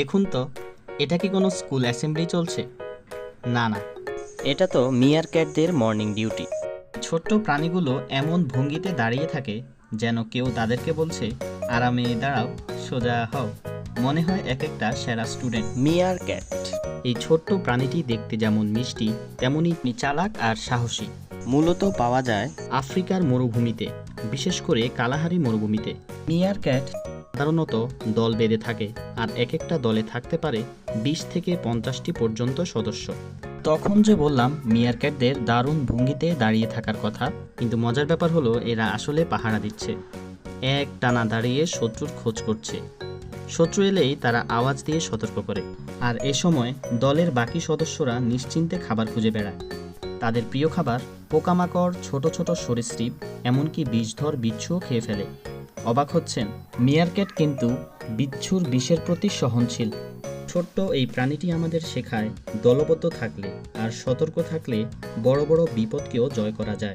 দেখুন তো এটা কি কোনো স্কুল অ্যাসেম্বলি চলছে? না না। এটা তো মিয়ার ক্যাটদের মর্নিং ডিউটি। ছোট্ট প্রাণীগুলো এমন ভঙ্গিতে দাঁড়িয়ে থাকে যেন কেউ তাদেরকে বলছে আরামে দাঁড়াও সোজা হও। মনে হয় এক একটা সেরা স্টুডেন্ট। মিয়ার ক্যাট। এই ছোট্ট প্রাণীটি দেখতে যেমন মিষ্টি তেমনই চালাক আর সাহসী। মূলত পাওয়া যায় আফ্রিকার মরুভূমিতে বিশেষ করে কালাহারি মরুভূমিতে। মিয়ার ক্যাট সাধারণত দল বেঁধে থাকে আর এক একটা দলে থাকতে পারে বিশ থেকে পঞ্চাশটি পর্যন্ত সদস্য। তখন যে বললাম মিয়ার ক্যাটদের দারুণ ভঙ্গিতে দাঁড়িয়ে থাকার কথা, কিন্তু মজার ব্যাপার হলো এরা আসলে পাহারা দিচ্ছে। এক টানা দাঁড়িয়ে শত্রুর খোঁজ করছে। শত্রু এলেই তারা আওয়াজ দিয়ে সতর্ক করে। আর এ সময় দলের বাকি সদস্যরা নিশ্চিন্তে খাবার খুঁজে বেড়ায়। তাদের প্রিয় খাবার পোকামাকড়, ছোট ছোট সরীসৃপ, এমনকি বিষধর বিচ্ছুও খেয়ে ফেলে। অবাক হচ্ছেন। মিয়ারকেট কিন্তু বিচ্ছুর বিষের প্রতি সহনশীল। ছোট্ট এই প্রাণীটি আমাদের শেখায় দলবদ্ধ থাকলে আর সতর্ক থাকলে বড় বড় বিপদকেও জয় করা যায়।